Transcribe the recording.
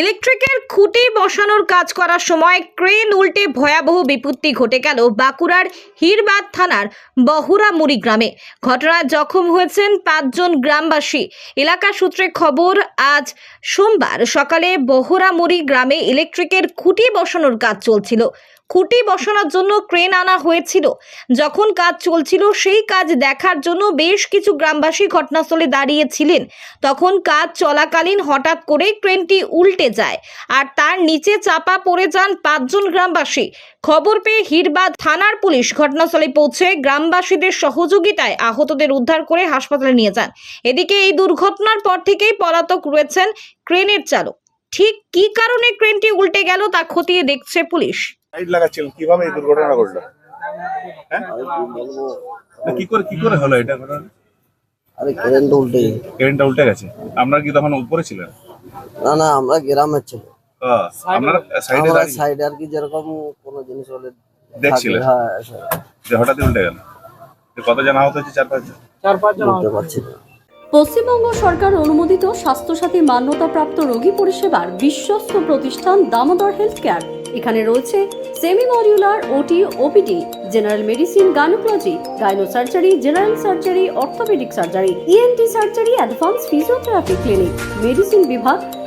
ইলেকট্রিকের খুঁটি বসানোর কাজ করার সময় ক্রেন উল্টে ভয়াবহ বিপত্তি ঘটে গেল বাঁকুড়ার হিরবাদ থানার বহুরামুড়ি গ্রামে। ঘটনায় জখম হয়েছেন পাঁচজন গ্রামবাসী। এলাকা সূত্রে খবর, আজ সোমবার সকালে বহুরামুড়ি গ্রামে ইলেকট্রিকের খুঁটি বসানোর কাজ চলছিল। খুঁটি বসানোর জন্য ক্রেন আনা হয়েছিল। যখন কাজ চলছিল, সেই কাজ দেখার জন্য বেশ কিছু গ্রামবাসী ঘটনাস্থলে দাঁড়িয়েছিলেন। তখন কাজ চলাকালীন হঠাৎ করে ক্রেনটি উল্টে যায়। আর তার নিচে চাপা পড়ে যান পাঁচজন গ্রামবাসী। খবর পেয়ে হিরবাদ থানার পুলিশ ঘটনাস্থলে পৌঁছে গ্রামবাসীদের সহযোগিতায় আহতদের উদ্ধার করে হাসপাতালে নিয়ে যান। এদিকে এই দুর্ঘটনার পর থেকেই পলাতক রয়েছেন ক্রেনের চালক। ঠিক কি কারণে ক্রেনটি উল্টে গেল তা খতিয়ে দেখছে পুলিশ। লাইট লাগাচ্ছিলেন কীভাবে এই দুর্ঘটনা ঘটলো? হ্যাঁ? কি করে কি করে হলো এটা আরে কারেন্ট উল্টে গেছে। উল্টে গেছে। আপনারা কি তখন উপরে ছিলেন? না না আমরা গ্রামের ছিল। আমরা সাইডে আর কি যেরকম কোনো জিনিস হলে দেখছিলেন? হ্যাঁ যে হঠাৎ উল্টে গেল। তো কত জানা হতে হচ্ছে চার পাঁচজন বলতে পারছি না। পশ্চিমবঙ্গ সরকার অনুমোদিত স্বাস্থ্যসাথী মান্যতাপ্রাপ্ত রোগী পরিষেবার বিশ্বস্ত প্রতিষ্ঠান দামোদর হেলথ কেয়ার এখানে রয়েছে semi modular OT OPD general medicine gynaecology gynae surgery general surgery orthopaedic surgery ENT surgery advance physiotherapy clinic medicine বিভাগ